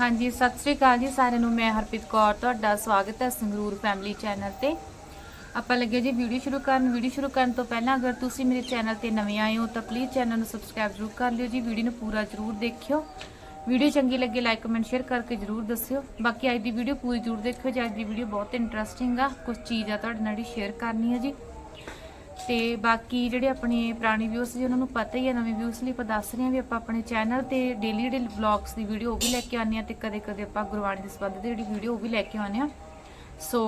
ਹਾਂਜੀ, ਸਤਿ ਸ੍ਰੀ ਅਕਾਲ ਜੀ ਸਾਰਿਆਂ ਨੂੰ। ਮੈਂ ਹਰਪ੍ਰੀਤ ਕੌਰ, ਤੁਹਾਡਾ ਸਵਾਗਤ ਹੈ ਸੰਗਰੂਰ ਫੈਮਿਲੀ ਚੈਨਲ ਤੇ। ਆਪਾਂ ਲੱਗੇ ਜੀ ਵੀਡੀਓ ਸ਼ੁਰੂ ਕਰਨ। ਵੀਡੀਓ ਸ਼ੁਰੂ ਕਰਨ ਤੋਂ ਪਹਿਲਾਂ ਅਗਰ ਤੁਸੀਂ ਮੇਰੇ ਚੈਨਲ ਤੇ ਨਵੇਂ ਆਏ ਹੋ ਤਾਂ ਪਲੀਜ਼ ਚੈਨਲ ਨੂੰ ਸਬਸਕ੍ਰਾਈਬ ਜ਼ਰੂਰ ਕਰ ਲਿਓ ਜੀ। ਵੀਡੀਓ ਨੂੰ ਪੂਰਾ ਜ਼ਰੂਰ ਦੇਖਿਓ। ਵੀਡੀਓ ਚੰਗੀ ਲੱਗੇ ਲਾਈਕ ਕਮੈਂਟ ਸ਼ੇਅਰ ਕਰਕੇ ਜ਼ਰੂਰ ਦੱਸਿਓ। ਬਾਕੀ ਅੱਜ ਦੀ ਵੀਡੀਓ ਪੂਰੀ ਜ਼ਰੂਰ ਦੇਖਿਓ ਜੀ। ਅੱਜ ਦੀ ਵੀਡੀਓ ਬਹੁਤ ਇੰਟਰਸਟਿੰਗ ਆ। ਕੁਝ ਆ ਤੁਹਾਡੇ ਨਾਲ ਹੀ ਸ਼ੇਅਰ ਕਰਨੀ ਹੈ ਜੀ। ਤੇ ਬਾਕੀ ਜਿਹੜੇ ਆਪਣੇ ਪੁਰਾਣੇ ਵਿਊਸ ਜੀ ਉਹਨਾਂ ਨੂੰ ਪਤਾ ਹੀ ਹੈ, ਨਵੇਂ ਵਿਊਸ ਲਈ ਆਪਾਂ ਦੱਸ ਰਹੇ ਹਾਂ ਵੀ ਆਪਾਂ ਆਪਣੇ ਚੈਨਲ ਤੇ ਡੇਲੀ ਡੇਲੀ ਵਲੌਗਸ ਦੀ ਵੀਡੀਓ ਉਹ ਵੀ ਲੈ ਕੇ ਆਉਂਦੇ ਆ ਤੇ ਕਦੇ ਕਦੇ ਆਪਾਂ ਗੁਰਬਾਣੀ ਦੇ ਸੰਬੰਧ ਦੀ ਜਿਹੜੀ ਵੀਡੀਓ ਉਹ ਵੀ ਲੈ ਕੇ ਆਉਂਦੇ ਆ ਸੋ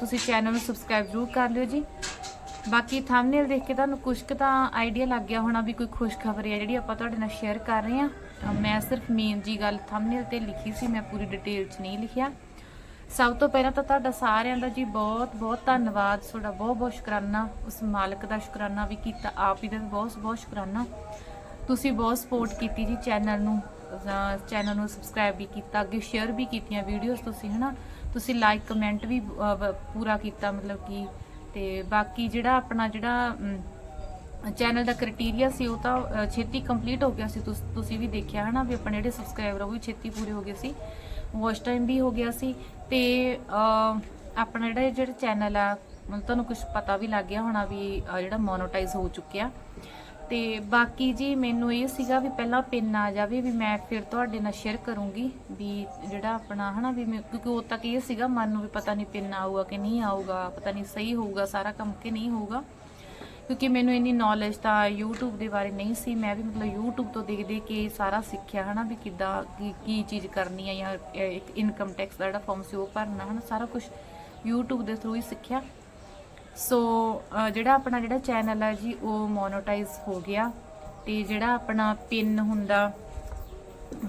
ਤੁਸੀਂ ਚੈਨਲ ਨੂੰ ਸਬਸਕ੍ਰਾਈਬ ਜ਼ਰੂਰ ਕਰ ਲਿਓ ਜੀ। ਬਾਕੀ ਥੰਬਨੇਲ ਦੇਖ ਕੇ ਤੁਹਾਨੂੰ ਕੁਝ ਕੁ ਤਾਂ ਆਈਡੀਆ ਲੱਗ ਗਿਆ ਹੋਣਾ ਵੀ ਕੋਈ ਖੁਸ਼ਖਬਰੀ ਹੈ ਜਿਹੜੀ ਆਪਾਂ ਤੁਹਾਡੇ ਨਾਲ ਸ਼ੇਅਰ ਕਰ ਰਹੇ ਹਾਂ। ਮੈਂ ਸਿਰਫ ਮੇਨ ਜੀ ਗੱਲ ਥੰਬਨੇਲ ਤੇ ਲਿਖੀ ਸੀ, ਮੈਂ ਪੂਰੀ ਡਿਟੇਲ 'ਚ ਨਹੀਂ ਲਿਖਿਆ। ਸਭ ਤੋਂ ਪਹਿਲਾਂ ਤਾਂ ਤੁਹਾਡਾ ਸਾਰਿਆਂ ਦਾ ਜੀ ਬਹੁਤ ਬਹੁਤ ਧੰਨਵਾਦ ਤੁਹਾਡਾ, ਬਹੁਤ ਬਹੁਤ ਸ਼ੁਕਰਾਨਾ, ਉਸ ਮਾਲਕ ਦਾ ਸ਼ੁਕਰਾਨਾ ਵੀ ਕੀਤਾ, ਆਪ ਹੀ ਦਾ ਵੀ ਬਹੁਤ ਬਹੁਤ ਸ਼ੁਕਰਾਨਾ। ਤੁਸੀਂ ਬਹੁਤ ਸਪੋਰਟ ਕੀਤੀ ਜੀ ਚੈਨਲ ਨੂੰ ਚੈਨਲ ਨੂੰ ਸਬਸਕ੍ਰਾਈਬ ਵੀ ਕੀਤਾ, ਅੱਗੇ ਸ਼ੇਅਰ ਵੀ ਕੀਤੀਆਂ ਵੀਡੀਓਜ਼ ਤੁਸੀਂ, ਹਨਾ? ਤੁਸੀਂ ਲਾਈਕ ਕਮੈਂਟ ਵੀ ਪੂਰਾ ਕੀਤਾ, ਮਤਲਬ ਕਿ, ਤੇ ਬਾਕੀ ਜਿਹੜਾ ਆਪਣਾ ਜਿਹੜਾ ਚੈਨਲ ਦਾ ਕ੍ਰਾਈਟੇਰੀਆ ਸੀ, ਉਹ ਤਾਂ ਛੇਤੀ ਕੰਪਲੀਟ ਹੋ ਗਿਆ ਸੀ। ਤੁਸੀਂ ਵੀ ਦੇਖਿਆ, ਹਨਾ, ਵੀ ਆਪਣੇ ਜਿਹੜੇ ਸਬਸਕ੍ਰਾਈਬਰ ਉਹ ਵੀ ਛੇਤੀ ਪੂਰੇ ਹੋ ਗਏ ਸੀ। ਵਾਚ ਟਾਈਮ ਵੀ ਹੋ ਗਿਆ ਸੀ। ਤੇ ਆਪਣਾ ਜਿਹੜਾ ਜਿਹੜਾ ਚੈਨਲ ਆ ਮਤਲਬ ਤੁਹਾਨੂੰ ਕੁਝ ਪਤਾ ਵੀ ਲੱਗ ਗਿਆ ਹੋਣਾ ਵੀ ਜਿਹੜਾ ਮੋਨੋਟਾਈਜ਼ ਹੋ ਚੁੱਕਿਆ। ਤੇ ਬਾਕੀ ਜੀ ਮੈਨੂੰ ਇਹ ਸੀਗਾ ਵੀ ਪਹਿਲਾਂ ਪਿੰਨ ਆ ਜਾਵੇ ਵੀ ਮੈਂ ਫਿਰ ਤੁਹਾਡੇ ਨਾਲ ਸ਼ੇਅਰ ਕਰੂੰਗੀ ਵੀ ਜਿਹੜਾ ਆਪਣਾ, ਹਨਾ, ਵੀ ਮੈਂ- ਕਿਉਂਕਿ ਉਹ ਤੱਕ ਇਹ ਸੀਗਾ ਮਨ ਨੂੰ ਵੀ ਪਤਾ ਨਹੀਂ ਪਿੰਨ ਆਊਗਾ ਕਿ ਨਹੀਂ ਆਊਗਾ, ਪਤਾ ਨਹੀਂ ਸਹੀ ਹੋਊਗਾ ਸਾਰਾ ਕੰਮ ਕਿ ਨਹੀਂ ਹੋਊਗਾ। ਕਿਉਂਕਿ ਮੈਨੂੰ ਇੰਨੀ ਨੌਲੇਜ ਤਾਂ YouTube ਦੇ ਬਾਰੇ ਨਹੀਂ ਸੀ। ਮੈਂ ਵੀ ਮਤਲਬ YouTube ਤੋਂ ਦੇਖ ਦੇਖ ਕੇ ਸਾਰਾ ਸਿੱਖਿਆ, ਹਨਾ, ਵੀ ਕਿੱਦਾਂ, ਕੀ ਕੀ ਚੀਜ਼ ਕਰਨੀ ਹੈ ਜਾਂ ਇੱਕ ਇਨਕਮ ਟੈਕਸ ਦਾ ਜਿਹੜਾ ਫਾਰਮ ਸੀ ਉਹ ਭਰਨਾ, ਹਨਾ, ਸਾਰਾ ਕੁਝ YouTube ਦੇ ਥਰੂ ਹੀ ਸਿੱਖਿਆ। ਸੋ ਜਿਹੜਾ ਆਪਣਾ ਜਿਹੜਾ ਚੈਨਲ ਹੈ ਜੀ, ਉਹ ਮੋਨੋਟਾਈਜ਼ ਹੋ ਗਿਆ ਤੇ ਜਿਹੜਾ ਆਪਣਾ ਪਿਨ ਹੁੰਦਾ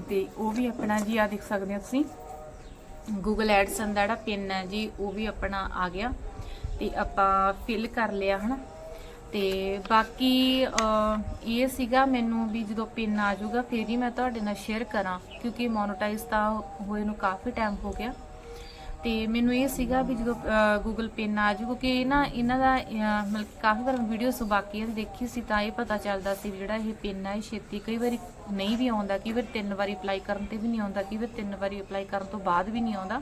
ਤੇ ਉਹ ਵੀ ਆਪਣਾ ਜੀ ਆ ਦੇਖ ਸਕਦੇ ਹੋ ਤੁਸੀਂ। Google AdSense ਦਾ ਜਿਹੜਾ ਪਿਨ ਹੈ ਜੀ, ਉਹ ਵੀ ਆਪਣਾ ਆ ਗਿਆ ਤੇ ਆਪਾਂ ਫਿਲ ਕਰ ਲਿਆ, ਹਨਾ। ਤੇ ਬਾਕੀ ਇਹ ਸੀਗਾ ਮੈਨੂੰ ਵੀ ਜਦੋਂ ਪਿੰਨ ਆ ਜਾਊਗਾ, ਫਿਰ ਹੀ ਮੈਂ ਤੁਹਾਡੇ ਨਾਲ ਸ਼ੇਅਰ ਕਰਾਂ, ਕਿਉਂਕਿ ਮੋਨੋਟਾਈਜ਼ ਤਾਂ ਹੋਏ ਨੂੰ ਕਾਫੀ ਟਾਈਮ ਹੋ ਗਿਆ। ਤੇ ਮੈਨੂੰ ਇਹ ਸੀਗਾ ਵੀ ਜਦੋਂ ਗੂਗਲ ਪਿੰਨ ਆ ਜਾਊ ਕਿ ਨਾ, ਇਹਨਾਂ ਦਾ ਮਤਲਬ ਕਾਫੀ ਵਾਰ ਵੀਡੀਓਸ ਬਾਕੀ ਹੈ ਦੇਖੀ ਸੀ, ਤਾਂ ਇਹ ਪਤਾ ਚੱਲਦਾ ਸੀ ਵੀ ਜਿਹੜਾ ਇਹ ਪਿੰਨ ਆ, ਇਹ ਛੇਤੀ ਕਈ ਵਾਰੀ ਨਹੀਂ ਵੀ ਆਉਂਦਾ, ਕਈ ਵਾਰ ਤਿੰਨ ਵਾਰੀ ਅਪਲਾਈ ਕਰਨ ਤੇ ਵੀ ਨਹੀਂ ਆਉਂਦਾ, ਕਈ ਵਾਰ ਤਿੰਨ ਵਾਰੀ ਅਪਲਾਈ ਕਰਨ ਤੋਂ ਬਾਅਦ ਵੀ ਨਹੀਂ ਆਉਂਦਾ।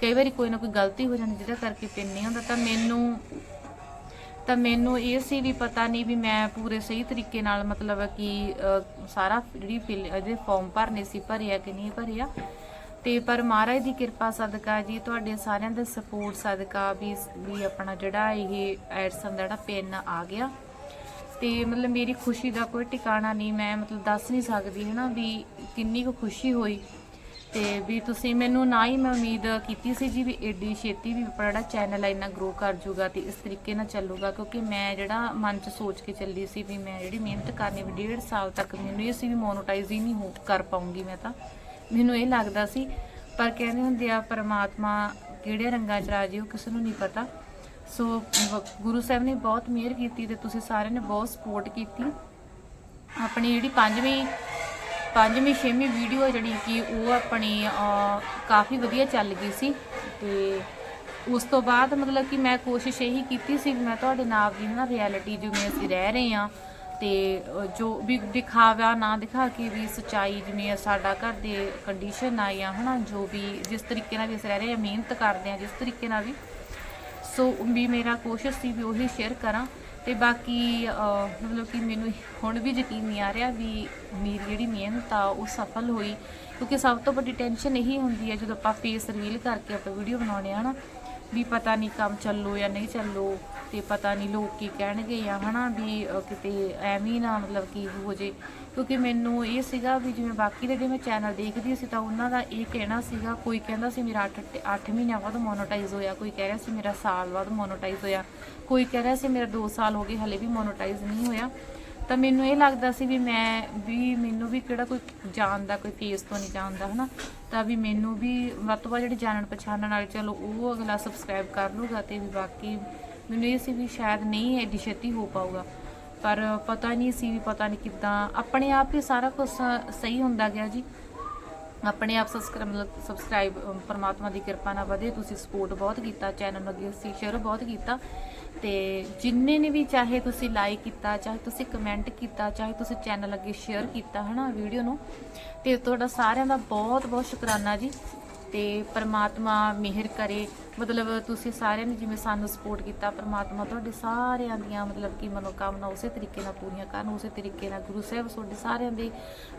ਕਈ ਵਾਰੀ ਕੋਈ ਨਾ ਕੋਈ ਗਲਤੀ ਹੋ ਜਾਂਦੀ, ਜਿਹਦਾ ਕਰਕੇ ਪਿੰਨ ਨਹੀਂ ਆਉਂਦਾ, ਤਾਂ ਮੈਨੂੰ ਤਾਂ ਮੈਨੂੰ ਇਹ ਸੀ ਵੀ ਪਤਾ ਨਹੀਂ ਵੀ ਮੈਂ ਪੂਰੇ ਸਹੀ ਤਰੀਕੇ ਨਾਲ ਮਤਲਬ ਕਿ ਸਾਰਾ ਜਿਹੜੀ ਫਿਲ, ਇਹਦੇ ਫਾਰਮ ਭਰਨੇ ਸੀ, ਭਰਿਆ ਕਿ ਨਹੀਂ ਭਰਿਆ। ਤੇ ਪਰ ਮਹਾਰਾਜ ਦੀ ਕਿਰਪਾ ਸਦਕਾ ਜੀ, ਤੁਹਾਡੇ ਸਾਰਿਆਂ ਦੇ ਸਪੋਰਟ ਸਦਕਾ ਵੀ ਵੀ ਆਪਣਾ ਜਿਹੜਾ ਇਹ ਐਡਸਨ ਦਾ ਜਿਹੜਾ ਪਿੰਨ ਆ ਗਿਆ। ਤੇ ਮਤਲਬ ਮੇਰੀ ਖੁਸ਼ੀ ਦਾ ਕੋਈ ਟਿਕਾਣਾ ਨਹੀਂ, ਮੈਂ ਮਤਲਬ ਦੱਸ ਨਹੀਂ ਸਕਦੀ ਹਨਾ ਵੀ ਕਿੰਨੀ ਕੁ ਖੁਸ਼ੀ ਹੋਈ। ਤੇ ਵੀ ਤੁਸੀਂ ਮੈਨੂੰ ਨਾ ਹੀ ਮੈਂ ਉਮੀਦ ਕੀਤੀ ਸੀ ਜੀ ਵੀ ਏਡੀ ਛੇਤੀ ਵੀ ਆਪਣਾ ਜਿਹੜਾ ਚੈਨਲ ਹੈ ਇੰਨਾ ਗਰੋ ਕਰ ਜੂਗਾ ਤੇ ਇਸ ਤਰੀਕੇ ਨਾਲ ਚੱਲੂਗਾ, ਕਿਉਂਕਿ ਮੈਂ ਜਿਹੜਾ ਮਨ 'ਚ ਸੋਚ ਕੇ ਚੱਲੀ ਸੀ ਵੀ ਮੈਂ ਜਿਹੜੀ ਮਿਹਨਤ ਕਰਨੀ ਵੀ ਡੇਢ ਸਾਲ ਤੱਕ ਮੈਨੂੰ ਇਹ ਸੀ ਵੀ ਮੋਨੋਟਾਈਜ਼ ਹੀ ਨਹੀਂ ਹੋ ਕਰ ਪਾਉਂਗੀ ਮੈਂ ਤਾਂ। ਮੈਨੂੰ ਇਹ ਲੱਗਦਾ ਸੀ, ਪਰ ਕਹਿੰਦੇ ਹੁੰਦੇ ਆ ਪਰਮਾਤਮਾ ਕਿਹੜੇ ਰੰਗਾਂ 'ਚ ਰਾਜੀ ਉਹ ਕਿਸੇ ਨੂੰ ਨਹੀਂ ਪਤਾ। ਸੋ ਗੁਰੂ ਸਾਹਿਬ ਨੇ ਬਹੁਤ ਮਿਹਰ ਕੀਤੀ ਤੇ ਤੁਸੀਂ ਸਾਰਿਆਂ ਨੇ ਬਹੁਤ ਸਪੋਰਟ ਕੀਤੀ। ਆਪਣੀ ਜਿਹੜੀ ਪੰਜਵੀਂ ਪੰਜਵੀਂ ਛੇਵੀਂ ਵੀਡੀਓ ਜਿਹੜੀ ਕਿ ਉਹ ਆਪਣੀ ਕਾਫੀ ਵਧੀਆ ਚੱਲ ਗਈ ਸੀ ਤੇ ਉਸ ਤੋਂ ਬਾਅਦ ਮਤਲਬ ਕਿ ਮੈਂ ਕੋਸ਼ਿਸ਼ ਇਹੀ ਕੀਤੀ ਸੀ ਵੀ ਮੈਂ ਤੁਹਾਡੇ ਨਾਲ ਦੀ ਨਾ ਰਿਐਲਿਟੀ ਜਿਵੇਂ ਅਸੀਂ ਰਹਿ ਰਹੇ ਆ ਤੇ ਜੋ ਵੀ ਦਿਖਾਵਾ ਨਾ ਦਿਖਾ ਕੇ ਵੀ ਸਚਾਈ ਜਿਵੇਂ ਸਾਡਾ ਘਰ ਦੇ ਕੰਡੀਸ਼ਨ ਆ ਜਾਂ ਹਨਾ ਜੋ ਵੀ ਜਿਸ ਤਰੀਕੇ ਨਾਲ ਵੀ ਅਸੀਂ ਰਹਿ ਰਹੇ ਆ ਮਿਹਨਤ ਕਰਦੇ ਆ ਜਿਸ ਤਰੀਕੇ ਨਾਲ ਵੀ। ਸੋ ਵੀ ਮੇਰਾ ਕੋਸ਼ਿਸ਼ ਸੀ ਵੀ ਉਹੀ ਸ਼ੇਅਰ ਕਰਾਂ ਤੇ ਬਾਕੀ ਅਹ, ਮਤਲਬ ਕਿ ਮੈਨੂੰ ਹੁਣ ਵੀ ਯਕੀਨ ਨਹੀਂ ਆ ਰਿਹਾ ਵੀ ਮੇਰੀ ਜਿਹੜੀ ਮਿਹਨਤ ਆ ਉਹ ਸਫਲ ਹੋਈ। ਕਿਉਂਕਿ ਸਭ ਤੋਂ ਵੱਡੀ ਟੈਨਸ਼ਨ ਇਹੀ ਹੁੰਦੀ ਹੈ ਜਦੋਂ ਆਪਾਂ ਫੇਸ ਰਿਵੀਲ ਕਰਕੇ ਆਪਾਂ ਵੀਡੀਓ ਬਣਾਉਣੇ ਆ ਨਾ ਵੀ ਪਤਾ ਨਹੀਂ ਕੰਮ ਚੱਲੋ ਜਾਂ ਨਹੀਂ ਚੱਲੋ। ਤੇ ਪਤਾ ਨਹੀਂ ਲੋਕ ਕੀ ਕਹਿਣਗੇ ਜਾਂ ਹਨਾ ਵੀ ਅਹ, ਕਿਤੇ ਐਵੇਂ ਹੀ ਨਾ ਮਤਲਬ ਕੀ ਹੋ ਜੇ। ਕਿਉਂਕਿ ਮੈਨੂੰ ਇਹ ਸੀਗਾ ਵੀ ਜਿਵੇਂ ਬਾਕੀ ਦੇ ਜਿਹੜੇ ਮੈਂ ਚੈਨਲ ਦੇਖਦੀ ਸੀ ਤਾਂ ਉਹਨਾਂ ਦਾ ਇਹ ਕਹਿਣਾ ਸੀਗਾ ਕੋਈ ਕਹਿੰਦਾ ਸੀ ਮੇਰਾ 8 8 ਮਹੀਨਿਆਂ ਬਾਅਦ ਮੋਨੋਟਾਈਜ਼ ਹੋਇਆ ਕੋਈ ਕਹਿ ਰਿਹਾ ਸੀ ਮੇਰਾ ਸਾਲ ਬਾਅਦ ਮੋਨੋਟਾਈਜ਼ ਹੋਇਆ ਕੋਈ ਕਹਿ ਰਿਹਾ ਸੀ ਮੇਰਾ 2 ਸਾਲ ਹੋ ਗਏ ਹਲੇ ਵੀ ਮੋਨੋਟਾਈਜ਼ ਨਹੀਂ ਹੋਇਆ। ਤਾਂ ਮੈਨੂੰ ਇਹ ਲੱਗਦਾ ਸੀ ਵੀ ਮੈਂ ਵੀ ਮੈਨੂੰ ਵੀ ਕਿਹੜਾ ਕੋਈ ਜਾਣਦਾ ਕੋਈ ਫੇਸ ਤੋਂ ਨਹੀਂ ਜਾਣਦਾ ਹਨਾ। ਤਾਂ ਵੀ ਮੈਨੂੰ ਵੀ ਵੱਧ ਤੋਂ ਵੱਧ ਜਿਹੜੇ ਜਾਣਨ ਪਛਾਣਨ ਵਾਲੇ ਚਲੋ ਉਹ ਅਗਲਾ ਸਬਸਕ੍ਰਾਈਬ ਕਰ ਲੂਗਾ ਤੇ ਵੀ ਬਾਕੀ ਮੈਨੂੰ ਇਹ ਸੀ ਵੀ ਸ਼ਾਇਦ ਨਹੀਂ ਐਡੀ ਛੇਤੀ ਹੋ ਪਾਊਗਾ। ਪਰ ਪਤਾ ਨਹੀਂ ਸੀ ਵੀ ਪਤਾ ਨਹੀਂ ਕਿੱਦਾਂ। ਆਪਣੇ ਆਪ ਹੀ ਸਾਰਾ ਕੁਝ ਸਹੀ ਹੁੰਦਾ ਗਿਆ ਜੀ। ਆਪਣੇ ਆਪ ਸਬਸਕ੍ਰਾਈਬ ਮਤਲਬ ਸਬਸਕ੍ਰਾਈਬ ਪਰਮਾਤਮਾ ਦੀ ਕਿਰਪਾ ਨਾਲ ਵਧੇ। ਤੁਸੀਂ ਸਪੋਰਟ ਬਹੁਤ ਕੀਤਾ ਚੈਨਲ ਨੂੰ ਅੱਗੇ ਸੀ ਸ਼ੇਅਰ ਬਹੁਤ ਕੀਤਾ। ਤੇ ਜਿੰਨੇ ਨੇ ਵੀ ਚਾਹੇ ਤੁਸੀਂ ਲਾਈਕ ਕੀਤਾ, ਚਾਹੇ ਤੁਸੀਂ ਕਮੈਂਟ ਕੀਤਾ, ਚਾਹੇ ਤੁਸੀਂ ਚੈਨਲ ਅੱਗੇ ਸ਼ੇਅਰ ਕੀਤਾ, ਹਨਾ ਵੀਡੀਓ ਨੂੰ। ਤੇ ਤੁਹਾਡਾ ਸਾਰਿਆਂ ਦਾ ਬਹੁਤ ਬਹੁਤ ਸ਼ੁਕਰਾਨਾ ਜੀ। ਤੇ ਪਰਮਾਤਮਾ ਮਿਹਰ ਕਰੇ। ਮਤਲਬ ਤੁਸੀਂ ਸਾਰਿਆਂ ਨੇ ਜਿਵੇਂ ਸਾਨੂੰ ਸਪੋਰਟ ਕੀਤਾ, ਪਰਮਾਤਮਾ ਤੁਹਾਡੇ ਸਾਰਿਆਂ ਦੀਆਂ ਮਤਲਬ ਕਿ ਮਨੋਕਾਮਨਾ ਉਸੇ ਤਰੀਕੇ ਨਾਲ ਪੂਰੀਆਂ ਕਰਨ, ਉਸੇ ਤਰੀਕੇ ਨਾਲ ਗੁਰੂ ਸਾਹਿਬ ਤੁਹਾਡੇ ਸਾਰਿਆਂ ਦੇ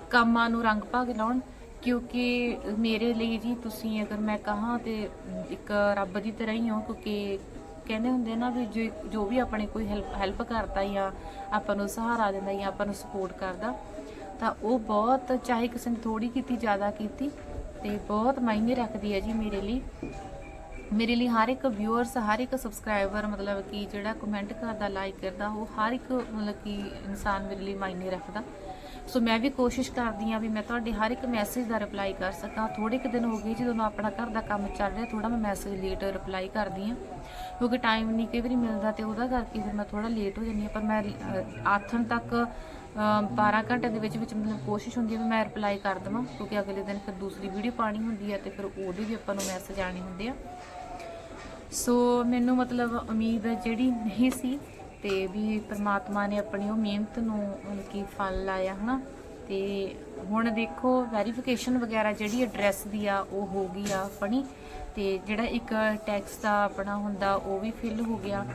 ਕੰਮਾਂ ਨੂੰ ਰੰਗ ਭਾਗ ਲਾਉਣ। ਕਿਉਂਕਿ ਮੇਰੇ ਲਈ ਜੀ ਤੁਸੀਂ ਅਗਰ ਮੈਂ ਕਹਾਂ ਤੇ ਇੱਕ ਰੱਬ ਦੀ ਤਰ੍ਹਾਂ ਹੀ ਹੋ, ਕਿਉਂਕਿ ਕਹਿੰਦੇ ਹੁੰਦੇ ਨਾ ਵੀ ਜੋ ਜੋ ਵੀ ਆਪਣੇ ਕੋਈ ਹੈਲਪ ਹੈਲਪ ਕਰਦਾ ਜਾਂ ਆਪਾਂ ਨੂੰ ਸਹਾਰਾ ਦਿੰਦਾ ਜਾਂ ਆਪਾਂ ਨੂੰ ਸਪੋਰਟ ਕਰਦਾ, ਤਾਂ ਉਹ ਬਹੁਤ ਚਾਹੇ ਕਿਸੇ ਨੇ ਥੋੜੀ ਕੀਤੀ, ਜ਼ਿਆਦਾ ਕੀਤੀ ਤੇ ਬਹੁਤ ਮਾਇਨੇ ਰੱਖਦੀ ਹੈ ਜੀ ਮੇਰੇ ਲਈ। ਮੇਰੇ ਲਈ ਹਰ ਇੱਕ ਵਿਊਅਰਸ ਹਰ ਇੱਕ ਸਬਸਕ੍ਰਾਈਬਰ ਮਤਲਬ ਕਿ ਜਿਹੜਾ ਕਮੈਂਟ ਕਰਦਾ ਲਾਈਕ ਕਰਦਾ, ਉਹ ਹਰ ਇੱਕ ਮਤਲਬ ਕਿ ਇਨਸਾਨ ਮੇਰੇ ਲਈ ਮਾਇਨੇ ਰੱਖਦਾ। ਸੋ ਮੈਂ ਵੀ ਕੋਸ਼ਿਸ਼ ਕਰਦੀ ਆ ਵੀ ਮੈਂ ਤੁਹਾਡੇ ਹਰ ਇੱਕ ਮੈਸੇਜ ਦਾ ਰਿਪਲਾਈ ਕਰ ਸਕਾਂ। ਥੋੜੇ ਕੁ ਦਿਨ ਹੋ ਗਏ ਜਦੋਂ ਮੈਂ ਆਪਣਾ ਘਰ ਦਾ ਕੰਮ ਚੱਲ ਰਿਹਾ ਥੋੜਾ ਮੈਂ ਮੈਸੇਜ ਲੇਟ ਰਿਪਲਾਈ ਕਰਦੀ ਆ ਕਿਉਂਕਿ ਟਾਈਮ ਨਹੀਂ ਕਈ ਵਾਰੀ ਮਿਲਦਾ ਤੇ ਉਹਦਾ ਕਰਕੇ ਫਿਰ ਮੈਂ ਥੋੜਾ ਲੇਟ ਹੋ ਜਾਂਦੀ ਹਾਂ। ਪਰ ਮੈਂ ਆਥਣ ਤੱਕ ਅਹ, 12 ਘੰਟੇ ਦੇ ਵਿੱਚ ਵਿੱਚ ਮਤਲਬ ਕੋਸ਼ਿਸ਼ ਹੁੰਦੀ ਹੈ ਵੀ ਮੈਂ ਰਿਪਲਾਈ ਕਰ ਦੇਵਾਂ ਕਿਉਂਕਿ ਅਗਲੇ ਦਿਨ ਫਿਰ ਦੂਸਰੀ ਵੀਡੀਓ ਪਾਣੀ ਹੁੰਦੀ ਹੈ ਤੇ ਫਿਰ ਉਹਦੇ ਵੀ ਆਪਾਂ ਨੂੰ ਮੈਸੇਜ ਆਣੇ ਹੁੰਦੇ ਆ। ਸੋ ਮੈਨੂੰ ਮਤਲਬ ਉਮੀਦ ਜਿਹੜੀ ਨਹੀਂ ਸੀ ਤੇ ਵੀ ਪ੍ਰਮਾਤਮਾ ਨੇ ਆਪਣੀ ਉਹ ਮਿਹਨਤ ਨੂੰ ਮਤਲਬ ਕਿ ਫਲ ਲਾਇਆ ਹਨਾ? ਤੇ ਹੁਣ ਦੇਖੋ ਵੈਰੀਫਿਕੇਸ਼ਨ ਵਗੈਰਾ ਜਿਹੜੀ ਐਡਰੈਸ ਦੀ ਆ, ਉਹ ਹੋ ਗਈ ਆ ਆਪਣੀ। ਤੇ ਜਿਹੜਾ ਇੱਕ ਟੈਕਸ ਦਾ ਆਪਣਾ ਹੁੰਦਾ, ਉਹ ਵੀ ਫਿਲ ਹੋ ਗਿਆ।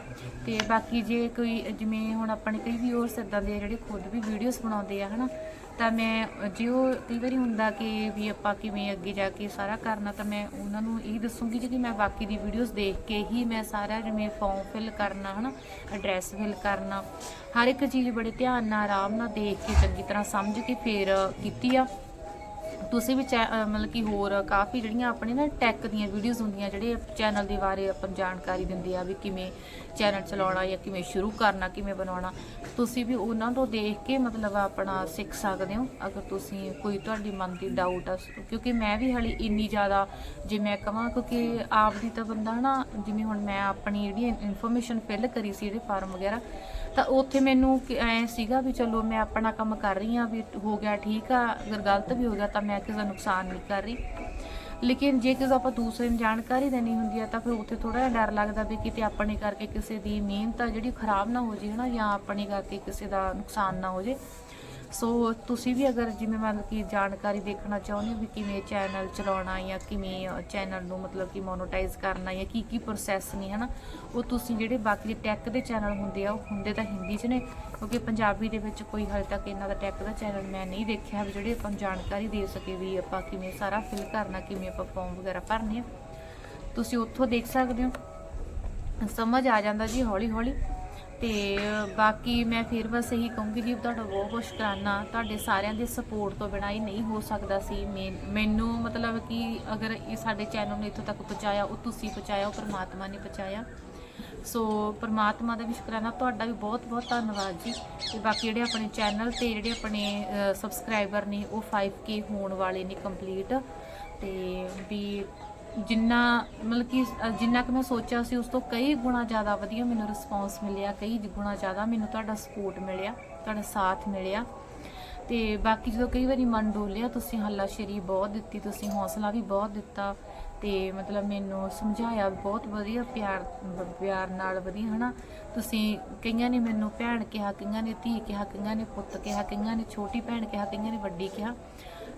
ਤੇ ਬਾਕੀ ਜੇ ਕੋਈ, ਜਿਵੇਂ ਹੁਣ ਆਪਣੇ ਕਈ ਵੀ ਹੋਰ ਇਦਾਂ ਦੇ ਆ ਜਿਹੜੇ ਖੁਦ ਵੀ ਵੀਡੀਓਜ਼ ਬਣਾਉਂਦੇ ਆ, ਹਨਾ? ਤਾਂ ਮੈਂ, ਜੇ ਉਹ ਕਈ ਵਾਰੀ ਹੁੰਦਾ ਕਿ ਵੀ ਆਪਾਂ ਕਿਵੇਂ ਅੱਗੇ ਜਾ ਕੇ ਸਾਰਾ ਕਰਨਾ, ਤਾਂ ਮੈਂ ਉਹਨਾਂ ਨੂੰ ਇਹ ਦੱਸੂਗੀ ਜੀ ਕਿ ਮੈਂ ਬਾਕੀ ਦੀ ਵੀਡੀਓਜ਼ ਦੇਖ ਕੇ ਹੀ ਮੈਂ ਸਾਰਾ ਜਿਵੇਂ ਫਾਰਮ ਫਿਲ ਕਰਨਾ, ਹਨਾ ਐਡਰੈਸ ਫਿਲ ਕਰਨਾ, ਹਰ ਇੱਕ ਚੀਜ਼ ਬੜੇ ਧਿਆਨ ਨਾਲ, ਆਰਾਮ ਨਾਲ ਦੇਖ ਕੇ ਚੰਗੀ ਤਰ੍ਹਾਂ ਸਮਝ ਕੇ ਫਿਰ ਕੀਤੀ ਆ। ਤੁਸੀਂ ਵੀ ਚੈ- ਮਤਲਬ ਕਿ ਹੋਰ ਕਾਫੀ ਜਿਹੜੀਆਂ ਆਪਣੇ ਨਾ ਟੈਕ ਦੀਆਂ ਵੀਡੀਓਜ਼ ਹੁੰਦੀਆਂ, ਜਿਹੜੇ ਚੈਨਲ ਦੇ ਬਾਰੇ ਆਪਾਂ ਜਾਣਕਾਰੀ ਦਿੰਦੇ ਆ ਵੀ ਕਿਵੇਂ ਚੈਨਲ ਚਲਾਉਣਾ ਜਾਂ ਕਿਵੇਂ ਸ਼ੁਰੂ ਕਰਨਾ, ਕਿਵੇਂ ਬਣਾਉਣਾ, ਤੁਸੀਂ ਵੀ ਉਹਨਾਂ ਤੋਂ ਦੇਖ ਕੇ ਮਤਲਬ ਆਪਣਾ ਸਿੱਖ ਸਕਦੇ ਹੋ। ਅਗਰ ਤੁਸੀਂ ਕੋਈ ਤੁਹਾਡੀ ਮਨ ਦੀ ਡਾਊਟ ਆ ਕਿਉਂਕਿ ਮੈਂ ਵੀ ਹਲੇ ਇੰਨੀ ਜ਼ਿਆਦਾ, ਜੇ ਮੈਂ ਕਹਾਂ ਕਿਉਂਕਿ ਆਪ ਦੀ ਤਾਂ ਬੰਦਾ ਨਾ, ਜਿਵੇਂ ਹੁਣ ਮੈਂ ਆਪਣੀ ਜਿਹੜੀ ਇਨਫੋਰਮੇਸ਼ਨ ਫਿਲ ਕਰੀ ਸੀ, ਇਹਦੇ ਫਾਰਮ ਵਗੈਰਾ ਤਾਂ ਉੱਥੇ ਮੈਨੂੰ ਐ ਸੀਗਾ ਵੀ ਚਲੋ ਮੈਂ ਆਪਣਾ ਕੰਮ ਕਰ ਰਹੀ ਹਾਂ ਵੀ ਹੋ ਗਿਆ ਠੀਕ ਆ, ਅਗਰ ਗਲਤ ਵੀ ਹੋ ਗਿਆ ਤਾਂ ਮੈਂ ਕਿਸੇ ਦਾ ਨੁਕਸਾਨ ਨਹੀਂ ਕਰ ਰਹੀ। ਲੇਕਿਨ ਜੇ ਕਿਸੇ ਆਪਾਂ ਦੂਸਰੇ ਨੂੰ ਜਾਣਕਾਰੀ ਦੇਣੀ ਹੁੰਦੀ ਆ ਤਾਂ ਫਿਰ ਉੱਥੇ ਥੋੜਾ ਜਿਹਾ ਡਰ ਲੱਗਦਾ ਵੀ ਕਿਤੇ ਆਪਣੇ ਕਰਕੇ ਕਿਸੇ ਦੀ ਮਿਹਨਤ ਆ ਜਿਹੜੀ ਖਰਾਬ ਨਾ ਹੋ ਜੇ ਹਨਾ ਜਾਂ ਆਪਣੇ ਕਰਕੇ ਕਿਸੇ ਦਾ ਨੁਕਸਾਨ ਨਾ ਹੋ ਜੇ। ਸੋ ਤੁਸੀਂ ਵੀ ਅਗਰ ਜਿਵੇਂ ਮਤਲਬ ਕਿ ਜਾਣਕਾਰੀ ਦੇਖਣਾ ਚਾਹੁੰਦੇ ਹੋ ਵੀ ਕਿਵੇਂ ਚੈਨਲ ਚਲਾਉਣਾ ਜਾਂ ਕਿਵੇਂ ਚੈਨਲ ਨੂੰ ਮਤਲਬ ਕਿ ਮੋਨੋਟਾਈਜ਼ ਕਰਨਾ ਜਾਂ ਕੀ ਕੀ ਪ੍ਰੋਸੈਸ ਨੇ, ਹਨਾ? ਉਹ ਤੁਸੀਂ ਜਿਹੜੇ ਬਾਕੀ ਦੇ ਟੈਕ ਦੇ ਚੈਨਲ ਹੁੰਦੇ ਆ, ਉਹ ਹੁੰਦੇ ਤਾਂ ਹਿੰਦੀ 'ਚ ਨੇ, ਕਿਉਂਕਿ ਪੰਜਾਬੀ ਦੇ ਵਿੱਚ ਕੋਈ ਹਾਲੇ ਤੱਕ ਇਹਨਾਂ ਦਾ ਟੈਕ ਦਾ ਚੈਨਲ ਮੈਂ ਨਹੀਂ ਦੇਖਿਆ ਵੀ ਜਿਹੜੇ ਆਪਾਂ ਨੂੰ ਜਾਣਕਾਰੀ ਦੇ ਸਕੇ ਵੀ ਆਪਾਂ ਕਿਵੇਂ ਸਾਰਾ ਫਿਲ ਕਰਨਾ, ਕਿਵੇਂ ਆਪਾਂ ਫਾਰਮ ਵਗੈਰਾ ਭਰਨੇ ਤੁਸੀਂ ਉੱਥੋਂ ਦੇਖ ਸਕਦੇ ਹੋ। ਸਮਝ ਆ ਜਾਂਦਾ ਜੀ ਹੌਲੀ ਹੌਲੀ ਤੇ ਬਾਕੀ ਮੈਂ ਫਿਰ ਬਸ ਇਹੀ ਕਹੂੰਗੀ ਜੀ ਤੁਹਾਡਾ ਬਹੁਤ ਬਹੁਤ ਸ਼ੁਕਰਾਨਾ ਤੁਹਾਡੇ ਸਾਰਿਆਂ ਦੇ ਸਪੋਰਟ ਤੋਂ ਬਿਨਾਂ ਇਹ ਨਹੀਂ ਹੋ ਸਕਦਾ ਸੀ। ਮੈਂ- ਮੈਨੂੰ ਮਤਲਬ ਕਿ ਅਗਰ ਇਹ ਸਾਡੇ ਚੈਨਲ ਨੂੰ ਇੱਥੋਂ ਤੱਕ ਪਹੁੰਚਾਇਆ, ਉਹ ਤੁਸੀਂ ਪਹੁੰਚਾਇਆ, ਉਹ ਪਰਮਾਤਮਾ ਨੇ ਪਹੁੰਚਾਇਆ। ਸੋ, ਪਰਮਾਤਮਾ ਦਾ ਵੀ ਸ਼ੁਕਰਾਨਾ ਤੁਹਾਡਾ ਵੀ ਬਹੁਤ ਬਹੁਤ ਧੰਨਵਾਦ ਜੀ। ਤੇ ਬਾਕੀ ਜਿਹੜੇ ਆਪਣੇ ਚੈਨਲ ਤੇ ਜਿਹੜੇ ਆਪਣੇ ਸਬਸਕ੍ਰਾਈਬਰ ਨੇ, ਉਹ 5k ਹੋਣ ਵਾਲੇ ਨੇ ਕੰਪਲੀਟ ਤੇ ਵੀ ਜਿੰਨਾ ਮਤਲਬ ਕਿ ਜਿੰਨਾ ਕਿ ਮੈਂ ਸੋਚਿਆ ਸੀ, ਉਸ ਤੋਂ ਕਈ ਗੁਣਾ ਜ਼ਿਆਦਾ ਵਧੀਆ ਮੈਨੂੰ ਰਿਸਪੌਂਸ ਮਿਲਿਆ, ਕਈ ਗੁਣਾ ਜ਼ਿਆਦਾ ਮੈਨੂੰ ਤੁਹਾਡਾ ਸਪੋਰਟ ਮਿਲਿਆ, ਤੁਹਾਡਾ ਸਾਥ ਮਿਲਿਆ। ਤੇ ਬਾਕੀ ਜਦੋਂ ਕਈ ਵਾਰੀ ਮਨ ਡੋਲਿਆ, ਤੁਸੀਂ ਹੱਲਾਸ਼ੇਰੀ ਬਹੁਤ ਦਿੱਤੀ, ਤੁਸੀਂ ਹੌਸਲਾ ਵੀ ਬਹੁਤ ਦਿੱਤਾ ਤੇ ਮਤਲਬ ਮੈਨੂੰ ਸਮਝਾਇਆ, ਬਹੁਤ ਵਧੀਆ ਪਿਆਰ ਪਿਆਰ ਨਾਲ ਵਧੀਆ, ਹਨਾ? ਤੁਸੀਂ ਕਈਆਂ ਨੇ ਮੈਨੂੰ ਭੈਣ ਕਿਹਾ, ਕਈਆਂ ਨੇ ਧੀ ਕਿਹਾ, ਕਈਆਂ ਨੇ ਪੁੱਤ ਕਿਹਾ, ਕਈਆਂ ਨੇ ਛੋਟੀ ਭੈਣ ਕਿਹਾ, ਕਈਆਂ ਨੇ ਵੱਡੀ ਕਿਹਾ।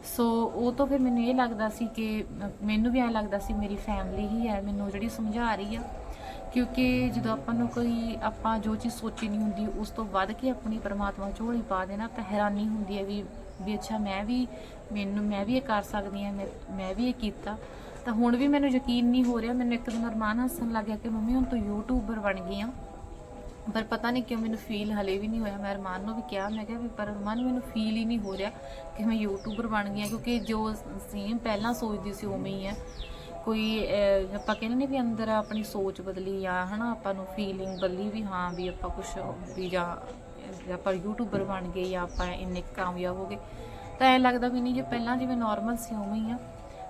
ਸੋ ਉਹ ਤੋਂ ਫਿਰ ਮੈਨੂੰ ਇਹ ਲੱਗਦਾ ਸੀ ਕਿ, ਮੈਨੂੰ ਵੀ ਐਂ ਲੱਗਦਾ ਸੀ ਮੇਰੀ ਫੈਮਿਲੀ ਹੀ ਹੈ, ਮੈਨੂੰ ਜਿਹੜੀ ਸਮਝਾ ਰਹੀ ਆ। ਕਿਉਂਕਿ ਜਦੋਂ ਆਪਾਂ ਨੂੰ ਕੋਈ, ਆਪਾਂ ਜੋ ਚੀਜ਼ ਸੋਚੀ ਨਹੀਂ ਹੁੰਦੀ, ਉਸ ਤੋਂ ਵੱਧ ਕੇ ਆਪਣੀ ਪਰਮਾਤਮਾ ਝੋਲੀ ਪਾ ਦੇਣਾ, ਤਾਂ ਹੈਰਾਨੀ ਹੁੰਦੀ ਹੈ ਵੀ ਵੀ ਅੱਛਾ, ਮੈਂ ਵੀ, ਮੈਨੂੰ, ਮੈਂ ਵੀ ਇਹ ਕਰ ਸਕਦੀ ਹਾਂ, ਮੈਂ ਮੈਂ ਵੀ ਇਹ ਕੀਤਾ। ਤਾਂ ਹੁਣ ਵੀ ਮੈਨੂੰ ਯਕੀਨ ਨਹੀਂ ਹੋ ਰਿਹਾ, ਮੈਨੂੰ ਇੱਕ ਦਿਨ ਅਰਮਾਨ ਹੱਸਣ ਲੱਗ ਗਿਆ ਕਿ ਮੰਮੀ ਹੁਣ ਤੂੰ ਯੂਟਿਊਬਰ ਬਣ ਗਈ ਆ। ਪਰ ਪਤਾ ਨਹੀਂ ਕਿਉਂ ਮੈਨੂੰ ਫੀਲ ਹਲੇ ਵੀ ਨਹੀਂ ਹੋਇਆ। ਮੈਂ ਅਰਮਾਨ ਨੂੰ ਵੀ ਕਿਹਾ, ਮੈਂ ਕਿਹਾ ਵੀ ਪਰ ਮਨ ਮੈਨੂੰ ਫੀਲ ਹੀ ਨਹੀਂ ਹੋ ਰਿਹਾ ਕਿ ਮੈਂ ਯੂਟਿਊਬਰ ਬਣ ਗਈ ਹਾਂ, ਕਿਉਂਕਿ ਜੋ ਸੇਮ ਪਹਿਲਾਂ ਸੋਚਦੀ ਸੀ ਉਵੇਂ ਹੀ ਹੈ। ਕੋਈ ਆਪਾਂ ਕਹਿੰਦੇ ਨੇ ਵੀ ਅੰਦਰ ਆਪਣੀ ਸੋਚ ਬਦਲੀ ਆ ਹਨਾ, ਆਪਾਂ ਨੂੰ ਫੀਲਿੰਗ ਬਦਲੀ ਵੀ ਹਾਂ ਵੀ ਆਪਾਂ ਕੁਝ ਵੀ ਜਾਂ ਆਪਾਂ ਯੂਟਿਊਬਰ ਬਣ ਗਏ ਜਾਂ ਆਪਾਂ ਇੰਨੇ ਕਾਮਯਾਬ ਹੋ ਗਏ। ਤਾਂ ਐ ਲੱਗਦਾ ਵੀ ਨਹੀਂ, ਜੇ ਪਹਿਲਾਂ ਜਿਵੇਂ ਨਾਰਮਲ ਸੀ ਉਵੇਂ ਹੀ ਆ।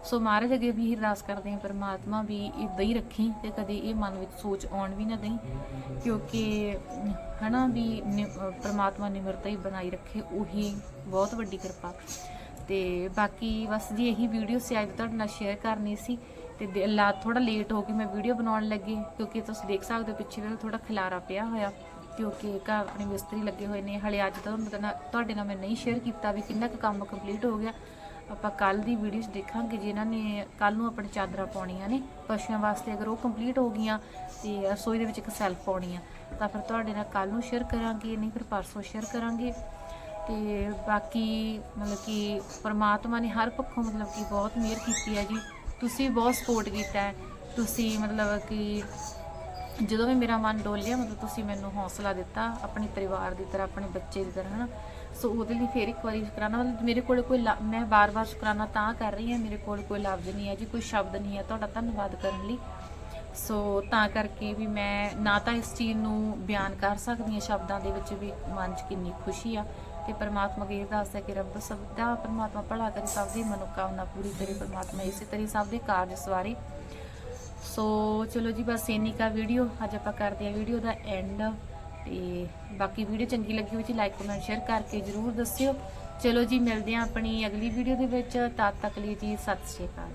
ਸੋ ਮਹਾਰਾਜ ਅੱਗੇ ਵੀ ਅਰਦਾਸ ਕਰਦੇ ਹਾਂ ਪਰਮਾਤਮਾ ਵੀ ਇਦਾਂ ਹੀ ਰੱਖੀ ਤੇ ਕਦੇ ਇਹ ਮਨ ਵਿੱਚ ਸੋਚ ਆਉਣ ਵੀ ਨਾ ਦੇਈ ਕਿਉਂਕਿ ਅਮ, ਹਨਾ ਵੀ ਨਿ- ਪਰਮਾਤਮਾ ਨਿਮਰਤਾ ਹੀ ਬਣਾਈ ਰੱਖੇ ਉਹੀ ਬਹੁਤ ਵੱਡੀ ਕਿਰਪਾ। ਤੇ ਬਾਕੀ ਬਸ ਜੀ ਇਹੀ ਵੀਡੀਓ ਸੀ ਅੱਜ ਤੁਹਾਡੇ ਨਾਲ ਸ਼ੇਅਰ ਕਰਨੀ ਸੀ ਤੇ ਦੇ- ਲਾ ਥੋੜਾ ਲੇਟ ਹੋ ਕੇ ਮੈਂ ਵੀਡੀਓ ਬਣਾਉਣ ਲੱਗੀ ਕਿਉਂਕਿ ਤੁਸੀਂ ਦੇਖ ਸਕਦੇ ਹੋ ਪਿੱਛੇ ਵੀ ਥੋੜਾ ਖਿਲਾਰਾ ਪਿਆ ਹੋਇਆ ਕਿਉਂਕਿ ਘਰ ਆਪਣੇ ਮਿਸਤਰੀ ਲੱਗੇ ਹੋਏ ਨੇ ਹਲੇ ਅੱਜ ਤਾਂ ਤੁਹਾਨੂੰ ਪਤਾ ਤੁਹਾਡੇ ਨਾਲ ਮੈਂ ਨਹੀਂ ਸ਼ੇਅਰ ਕੀਤਾ ਵੀ ਕਿੰਨਾ ਕੁ ਕੰਮ ਕੰਪਲੀਟ ਹੋ ਗਿਆ ਆਪਾਂ ਕੱਲ ਦੀ ਵੀਡੀਓਜ਼ ਦੇਖਾਂਗੇ ਜਿਨ੍ਹਾਂ ਨੇ ਕੱਲ ਨੂੰ ਆਪਣੇ ਚਾਦਰਾਂ ਪਾਉਣੀਆਂ ਨੇ, ਪਸ਼ੂਆਂ ਵਾਸਤੇ ਅਗਰ ਉਹ ਕੰਪਲੀਟ ਹੋ ਗਈਆਂ ਤੇ ਰਸੋਈ ਦੇ ਵਿੱਚ ਇੱਕ ਸੈਲਫ ਪਾਉਣੀ ਆ, ਤਾਂ ਫਿਰ ਤੁਹਾਡੇ ਨਾਲ ਕੱਲ ਨੂੰ ਸ਼ੇਅਰ ਕਰਾਂਗੇ, ਨਹੀਂ ਫਿਰ ਪਰਸੋਂ ਸ਼ੇਅਰ ਕਰਾਂਗੇ। ਤੇ ਬਾਕੀ ਮਤਲਬ ਕਿ ਪ੍ਰਮਾਤਮਾ ਨੇ ਹਰ ਪੱਖੋਂ ਮਤਲਬ ਕਿ ਬਹੁਤ ਮਿਹਰ ਕੀਤੀ ਹੈ ਜੀ। ਤੁਸੀਂ ਬਹੁਤ ਸਪੋਰਟ ਕੀਤਾ ਹੈ। ਤੁਸੀਂ ਮਤਲਬ ਕਿ ਜਦੋਂ ਵੀ ਮੇਰਾ ਮਨ ਡੋਲਿਆ, ਮਤਲਬ ਤੁਸੀਂ ਮੈਨੂੰ ਹੌਸਲਾ ਦਿੱਤਾ ਆਪਣੇ ਪਰਿਵਾਰ ਦੀ ਤਰ੍ਹਾਂ, ਆਪਣੇ ਬੱਚੇ ਦੀ ਤਰ੍ਹਾਂ, ਹਨਾ? ਸੋ ਉਹਦੇ ਲਈ ਫੇਰ ਇੱਕ ਵਾਰੀ ਸ਼ੁਕਰਾਨਾ, ਮਤਲਬ ਮੇਰੇ ਕੋਲ ਕੋਈ ਲ- ਮੈਂ ਬਾਰ-ਬਾਰ ਸ਼ੁਕਰਾਨਾ ਤਾਂ ਕਰ ਰਹੀ ਹਾਂ, ਮੇਰੇ ਕੋਲ ਕੋਈ ਲਫ਼ਜ਼ ਨਹੀਂ ਹੈ ਜੀ, ਕੋਈ ਸ਼ਬਦ ਨਹੀਂ ਹੈ, ਤੁਹਾਡਾ ਧੰਨਵਾਦ ਕਰਨ ਲਈ। ਸੋ ਤਾਂ ਕਰਕੇ ਵੀ ਮੈਂ ਨਾ ਤਾਂ ਇਸ ਚੀਜ਼ ਨੂੰ ਬਿਆਨ ਕਰ ਸਕਦੀ ਹਾਂ ਸ਼ਬਦਾਂ ਦੇ ਵਿੱਚ ਵੀ ਮਨ 'ਚ ਕਿੰਨੀ ਖੁਸ਼ੀ ਆ ਤੇ ਪਰਮਾਤਮਾ ਕੀ ਦੱਸਦਾ ਕਿ ਰੱਬ ਸਭ ਦਾ ਪਰਮਾਤਮਾ ਭਲਾ ਕਰੇ, ਸਭ ਦੀ ਮਨੋਕਾਮਨਾ ਪੂਰੀ ਕਰੇ, ਪਰਮਾਤਮਾ ਇਸੇ ਤਰ੍ਹਾਂ ਸਭ ਦੇ ਕਾਰਜ ਸਵਾਰੇ। ਸੋ ਚਲੋ ਜੀ ਬਸ ਇੰਨੀ ਕਾ ਵੀਡੀਓ ਅੱਜ ਆਪਾਂ ਕਰਦੇ ਆ ਵੀਡੀਓ ਦਾ ਐਂਡ ਤੇ ਬਾਕੀ ਵੀਡੀਓ ਚੰਗੀ ਲੱਗੀ ਹੋਈ ਜੀ ਲਾਈਕ ਕਮੈਂਟ ਸ਼ੇਅਰ ਕਰਕੇ ਜਰੂਰ ਦੱਸਿਓ। ਚਲੋ ਜੀ, ਮਿਲਦੇ ਆ ਆਪਣੀ ਅਗਲੀ ਵੀਡੀਓ ਦੇ ਵਿੱਚ। ਤਦ ਤੱਕ ਲਈ ਜੀ, ਸਤਿ ਸ਼੍ਰੀ ਅਕਾਲ।